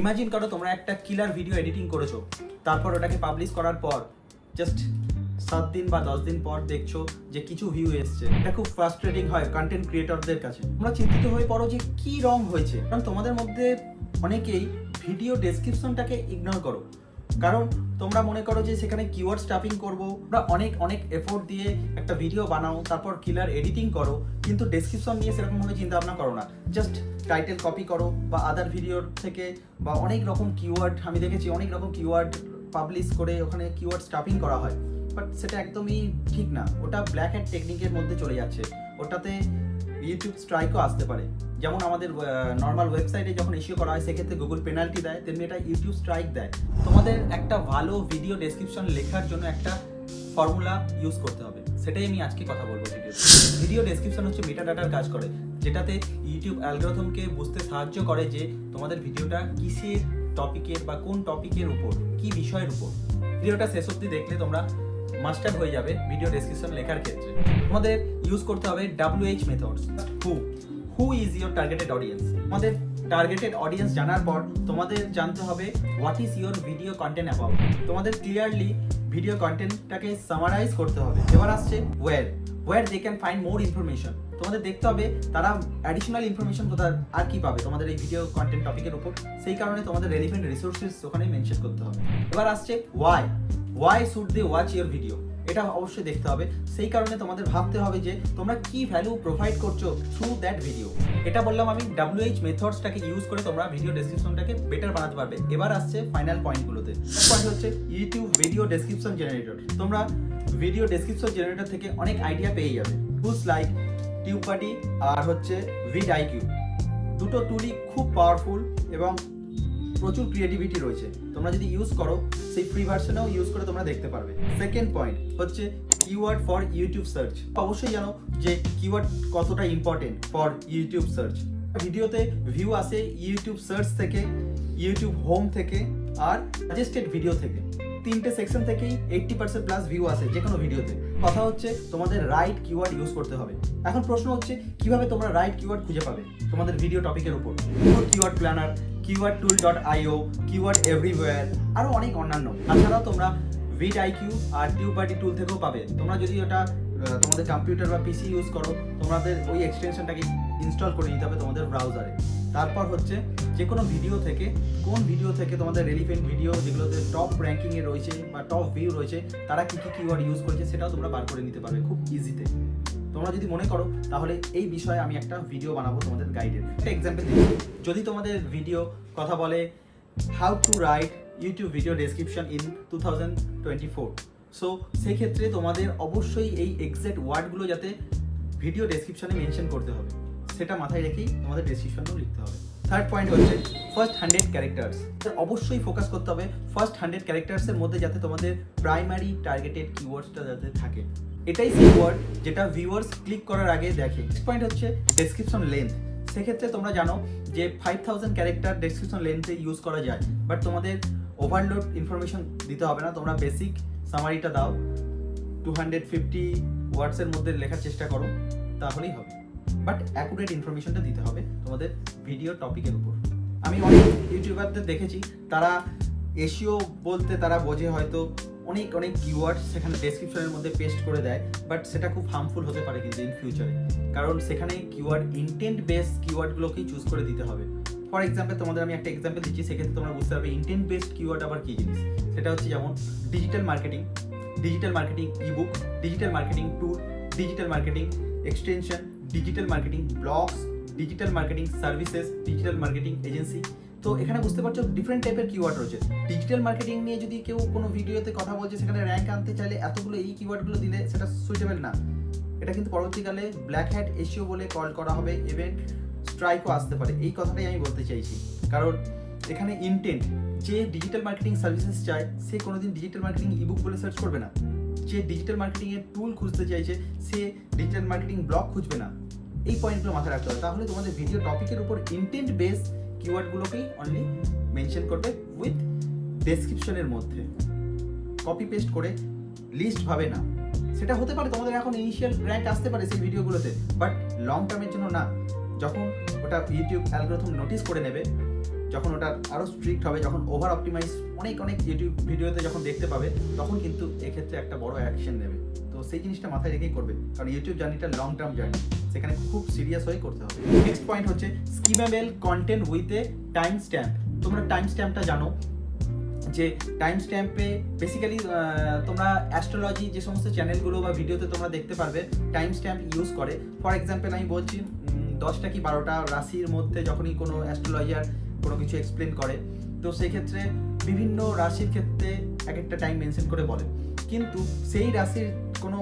Imagine করো তোমরা একটা কিলার ভিডিও এডিটিং করেছ। তারপর ওটাকে পাবলিশ করার পর জাস্ট সাত দিন বা দশ দিন পর দেখছ যে কিছু ভিউ এসছে। এটা খুব ফ্রাস্ট্রেটিং হয় কন্টেন্ট ক্রিয়েটরদের কাছে। তোমরা চিন্তিত হয়ে পড়ো যে কি রং হয়েছে। কারণ তোমাদের মধ্যে অনেকেই ভিডিও ডেসক্রিপশনটাকে ইগনোর করো। কারণ তোমরা মনে করো যে সেখানে কিওয়ার্ড স্টাফিং করব তোমরা অনেক অনেক এফোর্ট দিয়ে একটা ভিডিও বানাও, তারপর কিলার এডিটিং করো, কিন্তু ডেসক্রিপশন নিয়ে সেরকমভাবে চিন্তা ভাবনা করো না। জাস্ট টাইটেল কপি করো বা আদার ভিডিওর থেকে বা অনেক রকম কিওয়ার্ড আমি দেখেছি অনেক রকম কিওয়ার্ড পাবলিশ করে ওখানে কিওয়ার্ড স্টাফিং করা হয়। বাট সেটা একদমই ঠিক না। ওটা ব্ল্যাক হ্যাট টেকনিকের মধ্যে চলে যাচ্ছে। ওটাতে ইউটিউব স্ট্রাইকও আসতে পারে। যেমন আমাদের নর্মাল ওয়েবসাইটে যখন ইস্যু করা হয়, সেক্ষেত্রে গুগল পেনাল্টি দেয়, তেমনি এটা ইউটিউব স্ট্রাইক দেয়। তোমাদের একটা ভালো ভিডিও ডেসক্রিপশন লেখার জন্য একটা ফর্মুলা ইউজ করতে হবে। সেটাই আমি আজকে কথা বলব। ভিডিও ভিডিও ডেসক্রিপশন হচ্ছে মেটা ডাটার কাজ করে। যেটাতে ইউটিউব অ্যালগোরিথমকে বুঝতে সাহায্য করে যে তোমাদের ভিডিওটা কিসের টপিকের বা কোন টপিকের উপর, কি বিষয়ের উপর। ভিডিওটা শেষ অবধি দেখলে তোমরা মাস্টার হয়ে যাবে ভিডিও ডেসক্রিপশন লেখার ক্ষেত্রে। তোমাদের ইউজ করতে হবে WH methods who who is your targeted audience আমাদের টার্গেটেড অডিয়েন্স জানার পর তোমাদের জানতে হবে what is your video content about তোমাদের ক্লিয়ারলি ভিডিও কন্টেন্টটাকে সামারাইজ করতে হবে। এবার আসছে where where they can find more information তোমাদের দেখতে হবে তারা অ্যাডিশনাল ইনফরমেশন কোথায়, আর কি পাবে তোমাদের এই ভিডিও কন্টেন্ট টপিকের উপর। সেই কারণে তোমাদের রেলিভেন্ট রিসোর্সেস ওখানে মেনশন করতে হবে। এবার আসছে why why should they watch your video এটা অবশ্যই দেখতে হবে। সেই কারণে তোমাদের ভাবতে হবে যে তোমরা কি ভ্যালু প্রোভাইড করছ থ্রু দ্যাট ভিডিও এটা বললাম আমি ডাব্লিউএইচ মেথডসটাকে ইউজ করে তোমরা ভিডিও ডেসক্রিপশনটাকে বেটার বানাতে পারবে। এবার আসছে ফাইনাল পয়েন্টগুলোতে পয়েন্ট হচ্ছে ইউটিউব ভিডিও ডেসক্রিপশন জেনারেটর তোমরা ভিডিও ডেসক্রিপশন জেনারেটর থেকে অনেক আইডিয়া পেয়ে যাবে। টুলস লাইক টিউপাটি আর হচ্ছে ভিড আইকিউ দুটো টুলই খুব পাওয়ারফুল এবং প্রচুর ক্রিয়েটিভিটি রয়েছে। তোমরা যদি ইউজ করো, সেই ফ্রি ভার্সনেও ইউজ করে তোমরা দেখতে পারবে। সেকেন্ড পয়েন্ট হচ্ছে কিওয়ার্ড ফর ইউটিউব সার্চ অবশ্যই জানো যে কিওয়ার্ড কতটা ইম্পর্টেন্ট ফর ইউটিউব সার্চ ভিডিওতে ভিউ আসে ইউটিউব সার্চ থেকে ইউটিউব হোম থেকে আর সাজেস্টেড ভিডিও থেকে। তিনটে সেকশন থেকেই এইটটি পার্সেন্ট প্লাস ভিউ আসে যে কোনো ভিডিওতে কথা হচ্ছে তোমাদের রাইট কিওয়ার্ড ইউজ করতে হবে। এখন প্রশ্ন হচ্ছে, কীভাবে তোমরা রাইট কিওয়ার্ড খুঁজে পাবে তোমাদের ভিডিও টপিকের উপর? Keyword planner keyword tool dot IO keyword everywhere আরও অনেক অন্যান্য। তাছাড়াও তোমরা ভিড আইকিউ আর টিউবার্টি টুল থেকেও পাবে। তোমরা যদি ওটা তোমাদের কম্পিউটার বা পিসি ইউজ করো, তোমাদের ওই এক্সটেনশনটাকে ইনস্টল করে নিতে হবে তোমাদের ব্রাউজারে তারপর হচ্ছে যে কোনো ভিডিও থেকে, কোন ভিডিও থেকে তোমাদের রেলিভেন্ট ভিডিও যেগুলোতে টপ র্যাঙ্কিংয়ে রয়েছে বা টপ ভিউ রয়েছে, তারা কী কী কিওয়ার্ড ইউজ করেছে সেটাও তোমরা বার করে নিতে পারবে খুব ইজিতে তোমরা যদি মনে করো, তাহলে এই বিষয়ে আমি একটা ভিডিও বানাবো তোমাদের গাইডের একটা এক্সাম্পল দিচ্ছি যদি তোমাদের ভিডিও কথা বলে how to write YouTube video description in two thousand twenty four so সেক্ষেত্রে তোমাদের অবশ্যই এই এক্সাক্ট ওয়ার্ডগুলো যাতে ভিডিও ডেসক্রিপশনে মেনশন করতে হবে। সেটা মাথায় রেখেই তোমাদের ডেসক্রিপশনেও লিখতে হবে। থার্ড পয়েন্ট হচ্ছে ফার্স্ট হান্ড্রেড ক্যারেক্টার্স অবশ্যই ফোকাস করতে হবে ফার্স্ট হান্ড্রেড ক্যারেক্টার্সের মধ্যে যাতে তোমাদের প্রাইমারি টার্গেটেড কিওয়ার্ডসটা যাতে থাকে। এটাই সেই ওয়ার্ড যেটা ভিউয়ার্স ক্লিক করার আগে দেখে। নেক্সট পয়েন্ট হচ্ছে ডেসক্রিপশন লেন্থ সেক্ষেত্রে তোমরা জানো যে ফাইভ থাউজেন্ড ক্যারেক্টার ডেসক্রিপশন লেন্থে ইউজ করা যায়। বাট তোমাদের ওভারলোড ইনফরমেশন দিতে হবে না। তোমরা বেসিক সামারিটা দাও। টু হান্ড্রেড ফিফটি ওয়ার্ডসের মধ্যে লেখার চেষ্টা করো। তাহলেই হবে। বাট অ্যাকুরেট ইনফরমেশনটা দিতে হবে তোমাদের ভিডিও টপিকের উপর। আমি অনেক ইউটিউবারদের দেখেছি, তারা এশিও বলতে তারা বোঝে হয়তো অনেক অনেক কিওয়ার্ড সেখানে ডেসক্রিপশনের মধ্যে পেস্ট করে দেয় বাট সেটা খুব হার্মফুল হতে পারে কিন্তু ইন ফিউচারে কারণ সেখানে কিওয়ার্ড ইন্টেন্ট বেস কিওয়ার্ডগুলোকেই চুজ করে দিতে হবে। ফর এক্সাম্পল তোমাদের আমি একটা এক্সাম্পল দিচ্ছি, সেক্ষেত্রে তোমরা বুঝতে পারবে ইন্টেন্ট বেসড কিওয়ার্ড আবার কী জিনিস? সেটা হচ্ছে যেমন digital marketing digital marketing ebook digital marketing tool digital marketing extension digital marketing blogs digital marketing services digital marketing agency তো এখানে বুঝতে পারছ ডিফারেন্ট টাইপের কিওয়ার্ড রয়েছে। ডিজিটাল মার্কেটিং নিয়ে যদি কেউ কোনো ভিডিওতে কথা বলছে, সেখানে র্যাঙ্ক আনতে চাইলে এতগুলো এই কিওয়ার্ডগুলো দিলে সেটা সুইটেবল না। এটা কিন্তু পরবর্তীকালে ব্ল্যাক হ্যাট এশিও বলে কল করা হবে ইভেন্ট স্ট্রাইকও আসতে পারে। এই কথাটাই আমি বলতে চাইছি। কারণ এখানে ইন্টেন্ট যে ডিজিটাল মার্কেটিং সার্ভিসেস চায়, সে কোনোদিন ডিজিটাল মার্কেটিং ইবুক বলে সার্চ করবে না। যে ডিজিটাল মার্কেটিং এর টুল খুঁজতে চাইছে, সে ডিজিটাল মার্কেটিং ব্লগ খুঁজবে না। এই পয়েন্টগুলো মাথায় রাখতে হবে। তাহলে তোমাদের ভিডিও টপিকের উপর ইন্টেন্ট বেস কিওয়ার্ডগুলোকেই অনলি মেনশন করবে উইথ ডেসক্রিপশনের মধ্যে। কপি পেস্ট করে লিস্ট ভাবে না সেটা হতে পারে তোমাদের এখন ইনিশিয়াল র্যাঙ্ক আসতে পারে সেই ভিডিওগুলোতে বাট লং টার্মের জন্য না। যখন ওটা ইউটিউব অ্যালগোরিথম নোটিস করে নেবে যখন ওটা আরও স্ট্রিক্ট হবে, যখন ওভার অপটিমাইজ অনেক অনেক ইউটিউব ভিডিওতে যখন দেখতে পাবে, তখন কিন্তু এক্ষেত্রে একটা বড় অ্যাকশন নেবে তো সেই জিনিসটা মাথায় রেখেই করবে। কারণ ইউটিউব জার্নিটা লং টার্ম জার্নি। সেখানে খুব সিরিয়াস হয়ে করতে হবে। নেক্সট পয়েন্ট হচ্ছে skimmable content with a time stamp তোমরা টাইম স্ট্যাম্পটা জানো যে টাইম স্ট্যাম্পে বেসিক্যালি তোমরা অ্যাস্ট্রোলজি যে সমস্ত চ্যানেলগুলো বা ভিডিওতে তোমরা দেখতে পারবে টাইম স্ট্যাম্প ইউজ করে। ফর এক্সাম্পল আমি বলছি দশটা কি বারোটা রাশির মধ্যে যখনই কোনো অ্যাস্ট্রোলজার কোনো কিছু এক্সপ্লেন করে। তো সেক্ষেত্রে বিভিন্ন রাশির ক্ষেত্রে এক একটা টাইম মেনশন করে বলে। কিন্তু সেই রাশির কোনো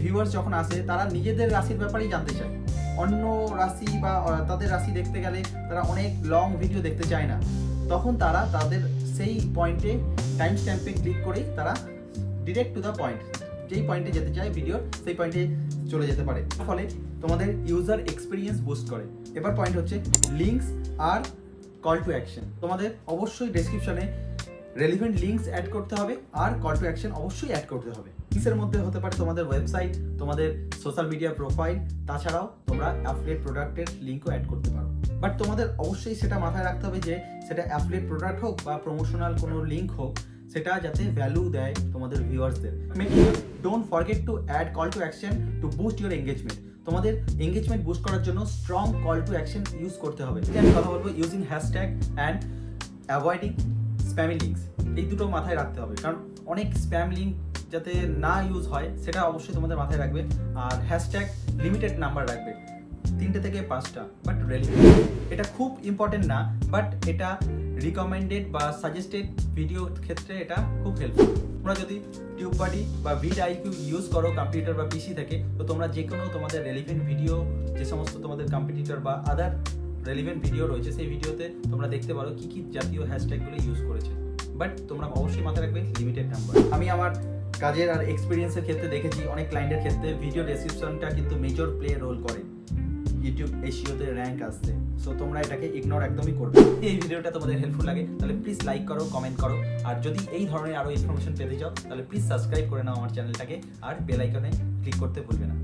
ভিউয়ার্স যখন আসে, তারা নিজেদের রাশির ব্যাপারেই জানতে চায়। অন্য রাশি বা তাদের রাশি দেখতে গেলে তারা অনেক লং ভিডিও দেখতে চায় না। তখন তারা তাদের সেই পয়েন্টে টাইম স্ট্যাম্পে ক্লিক করেই তারা ডিরেক্ট টু দ্য পয়েন্ট যেই পয়েন্টে যেতে চায় ভিডিও সেই পয়েন্টে চলে যেতে পারে। ফলে তোমাদের ইউজার এক্সপিরিয়েন্স বুস্ট করে। এবার পয়েন্ট হচ্ছে লিঙ্কস আর কল টু অ্যাকশন তোমাদের অবশ্যই ডেসক্রিপশনে রেলিভেন্ট লিঙ্কস অ্যাড করতে হবে আর কল টু অ্যাকশন অবশ্যই অ্যাড করতে হবে। কিসের মধ্যে হতে পারে তোমাদের ওয়েবসাইট তোমাদের সোশ্যাল মিডিয়া প্রোফাইল তাছাড়াও তোমরা অ্যাফিলিয়েট প্রোডাক্টের লিঙ্কও অ্যাড করতে পারো। বাট তোমাদের অবশ্যই সেটা মাথায় রাখতে হবে যে সেটা অ্যাফিলিয়েট প্রোডাক্ট হোক বা প্রমোশনাল কোনো লিঙ্ক হোক, সেটা যাতে ভ্যালু দেয় তোমাদের ভিউয়ার্সদের make don't forget to add call to action to boost your engagement তোমাদের এঙ্গেজমেন্ট বুস্ট করার জন্য strong call to action use করতে হবে। আমি কথা বলব using hashtag and avoiding spammy links এই দুটো মাথায় রাখতে হবে। কারণ অনেক স্প্যাম লিঙ্ক যাতে না ইউজ হয়, সেটা অবশ্যই তোমাদের মাথায় রাখবে। আর হ্যাশট্যাগ লিমিটেড নাম্বার রাখবে। তিনটে থেকে পাঁচটা বাট রেলিভেন্ট এটা খুব ইম্পর্টেন্ট না বাট এটা রিকমেন্ডেড বা সাজেস্টেড ভিডিও ক্ষেত্রে এটা খুব হেল্পফুল তোমরা যদি টিউব বাডি বা ভিড আইকিউ ইউজ করো কম্পিউটার বা পিসি থেকে, তো তোমরা যে কোনো তোমাদের রেলিভেন্ট ভিডিও যে সমস্ত তোমাদের কম্পিটিটর বা আদার রেলিভেন্ট ভিডিও রয়েছে, সেই ভিডিওতে তোমরা দেখতে পারো কি কি জাতীয় হ্যাশট্যাগুলো ইউজ করেছে। বাট তোমরা অবশ্যই মাথায় রাখবে লিমিটেড নাম্বার আমি আমার কাজের আর এক্সপিরিয়েন্সের ক্ষেত্রে দেখেছি, অনেক ক্লায়েন্টের ক্ষেত্রে ভিডিও ডেসক্রিপশনটা কিন্তু মেজর প্লে রোল করে। ইউটিউব এশিওতে র্যাঙ্ক আসছে। সো তোমরা এটাকে ইগনোর একদমই করবে এই ভিডিওটা তোমাদের হেল্পফুল লাগে, তাহলে প্লিজ লাইক করো কমেন্ট করো। আর যদি এই ধরনের আরও ইনফরমেশন পেতে চাও, তাহলে প্লিজ সাবস্ক্রাইব করে নাও আমার চ্যানেলটাকে আর বেল আইকনে ক্লিক করতে ভুলবে না।